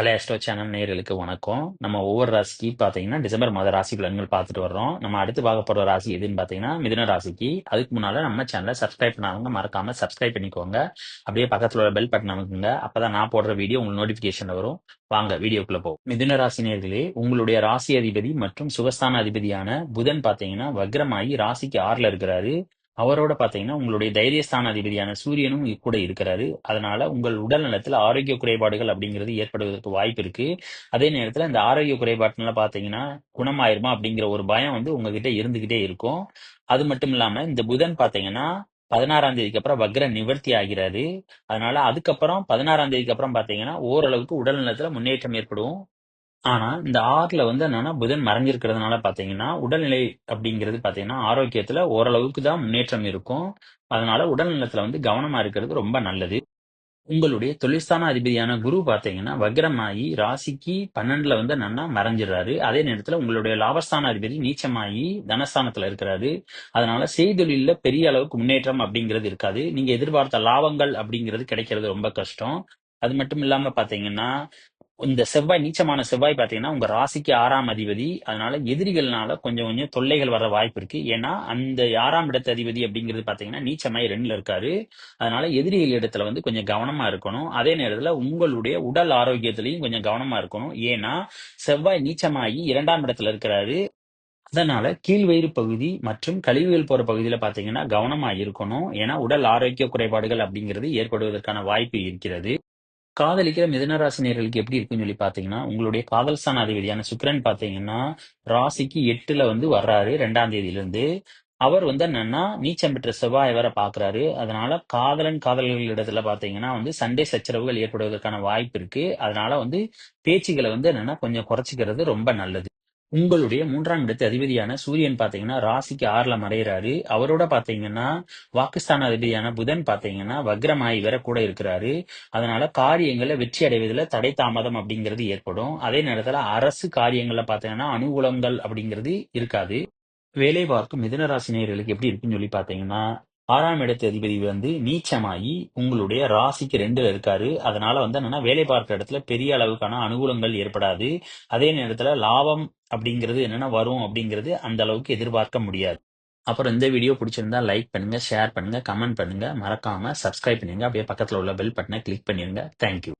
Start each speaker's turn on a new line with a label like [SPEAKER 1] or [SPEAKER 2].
[SPEAKER 1] கலை channel நேயர்களுக்கு வணக்கம். நம்ம ஒவ்வொரு ராசிக்கு பார்த்தீங்கன்னா டிசம்பர் மாத ராசி பலன்கள் பார்த்துட்டு வர்றோம். நம்ம அடுத்து பார்க்க ராசி எதுன்னு பார்த்தீங்கன்னா மிதுன ராசிக்கு. அதுக்கு முன்னால நம்ம சேனலை சப்ஸ்கிரைப் பண்ணாதவங்க மறக்காம சப்ஸ்கிரைப் பண்ணிக்கோங்க. அப்படியே பக்கத்துல உள்ள பெல் பட்டன் அமைக்குங்க. அப்பதான் நான் போடுற வீடியோ உங்களுக்கு நோட்டிபிகேஷன் வரும். வாங்க வீடியோக்குள்ள போகும் மிதுன ராசி நேர்களே உங்களுடைய ராசி அதிபதி மற்றும் சுகஸ்தான அதிபதியான புதன் பார்த்தீங்கன்னா வக்ரமாயி ராசிக்கு ஆறுல இருக்கிறாரு. அவரோட பாத்தீங்கன்னா உங்களுடைய தைரியஸ்தான அதிபதியான சூரியனும் கூட இருக்கிறாரு. அதனால உங்கள் உடல் நலத்தில் ஆரோக்கிய குறைபாடுகள் அப்படிங்கிறது ஏற்படுவதற்கு வாய்ப்பு இருக்கு. அதே நேரத்துல இந்த ஆரோக்கிய குறைபாட்டுலாம் பாத்தீங்கன்னா குணமாயிருமா அப்படிங்கிற ஒரு பயம் வந்து உங்ககிட்ட இருந்துகிட்டே இருக்கும். அது மட்டும் இல்லாம இந்த புதன் பாத்தீங்கன்னா பதினாறாம் தேதிக்கு அப்புறம் வக்ர நிவர்த்தி ஆகிறாரு. அதனால அதுக்கப்புறம் பதினாறாம் தேதிக்கு அப்புறம் பாத்தீங்கன்னா ஓரளவுக்கு உடல் நலத்துல முன்னேற்றம் ஏற்படும். ஆனா, இந்த ஆறுல வந்து என்னன்னா, புதன் மறைஞ்சிருக்கிறதுனால பாத்தீங்கன்னா, உடல்நிலை அப்படிங்கிறது பாத்தீங்கன்னா, ஆரோக்கியத்துல ஓரளவுக்கு தான் முன்னேற்றம் இருக்கும். அதனால உடல் நலத்துல வந்து கவனமா இருக்கிறது ரொம்ப நல்லது. உங்களுடைய தொழிற்சான அதிபதியான குரு பாத்தீங்கன்னா, வக்ரமாயி ராசிக்கு பன்னெண்டுல வந்து என்னன்னா மறைஞ்சிடுறாரு. அதே நேரத்துல உங்களுடைய லாபஸ்தான அதிபதி நீச்சமாயி தனஸ்தானத்துல இருக்கிறாரு. அதனால செய்தொழில்ல பெரிய அளவுக்கு முன்னேற்றம் அப்படிங்கிறது இருக்காது. நீங்க எதிர்பார்த்த லாபங்கள் அப்படிங்கிறது கிடைக்கிறது ரொம்ப கஷ்டம். அது மட்டும் இல்லாம பாத்தீங்கன்னா, இந்த செவ்வாய் நீச்சமான செவ்வாய் பாத்தீங்கன்னா உங்க ராசிக்கு ஆறாம் அதிபதி. அதனால எதிரிகள்னால கொஞ்சம் கொஞ்சம் தொல்லைகள் வர வாய்ப்பு இருக்கு. ஏன்னா அந்த ஆறாம் இடத்து அதிபதி அப்படிங்கிறது பாத்தீங்கன்னா நீச்சமாய் ரெண்டுல இருக்காரு. அதனால எதிரிகள் இடத்துல வந்து கொஞ்சம் கவனமா இருக்கணும். அதே நேரத்துல உங்களுடைய உடல் ஆரோக்கியத்திலையும் கொஞ்சம் கவனமா இருக்கணும். ஏன்னா செவ்வாய் நீச்சமாகி இரண்டாம் இடத்துல இருக்கிறாரு. அதனால கீழ்வயிறு பகுதி மற்றும் கழிவுகள் போற பகுதியில பாத்தீங்கன்னா கவனமா இருக்கணும். ஏன்னா உடல் ஆரோக்கிய குறைபாடுகள் அப்படிங்கிறது ஏற்படுவதற்கான வாய்ப்பு இருக்கிறது. காதலிக்கிற மிதனராசினியர்களுக்கு எப்படி இருக்குன்னு சொல்லி பாத்தீங்கன்னா உங்களுடைய காதல் ஸ்தான அதிபதியான சுக்கிரன் பாத்தீங்கன்னா ராசிக்கு எட்டுல வந்து வர்றாரு ரெண்டாம் தேதியில இருந்து அவர் வந்து என்னன்னா நீச்சம் பெற்ற செவ்வாய் வர பாக்குறாரு அதனால காதலன் காதலர்கள் இடத்துல பாத்தீங்கன்னா வந்து சண்டை சச்சரவுகள் ஏற்படுவதற்கான வாய்ப்பு இருக்கு. அதனால வந்து பேச்சுகளை வந்து என்னன்னா கொஞ்சம் குறைச்சிக்கிறது ரொம்ப நல்லது. உங்களுடைய மூன்றாம் இடத்து அதிபதியான சூரியன் பாத்தீங்கன்னா ராசிக்கு ஆறுல மறைகிறாரு அவரோட பாத்தீங்கன்னா வாக்குஸ்தான அதிபதியான புதன் பாத்தீங்கன்னா வக்ரமாயி வர கூட இருக்கிறாரு. அதனால காரியங்களை வெற்றி அடைவதில் தடை தாமதம் அப்படிங்கிறது ஏற்படும். அதே நேரத்துல அரசு காரியங்கள்ல பாத்தீங்கன்னா அனுகூலங்கள் அப்படிங்கிறது இருக்காது. வேலை பார்க்கும் மிதனராசினியர்களுக்கு எப்படி இருக்குன்னு சொல்லி பாத்தீங்கன்னா ஆறாம் இடத்து அதிபதி வந்து நீச்சமாகி உங்களுடைய ராசிக்கு ரெண்டுல இருக்காரு. அதனால வந்து என்னன்னா வேலை பார்க்கிற இடத்துல பெரிய அளவுக்கான அனுகூலங்கள் ஏற்படாது. அதே நேரத்துல லாபம் அப்படிங்கிறது என்னென்ன வரும் அப்படிங்கிறது அந்த அளவுக்கு எதிர்பார்க்க முடியாது. அப்புறம் இந்த வீடியோ பிடிச்சிருந்தா லைக் பண்ணுங்க ஷேர் பண்ணுங்க கமெண்ட் பண்ணுங்க. மறக்காம சப்ஸ்கிரைப் பண்ணுங்க அப்படியே பக்கத்துல உள்ள பெல் பட்டனை கிளிக் பண்ணிருங்க. தேங்க்யூ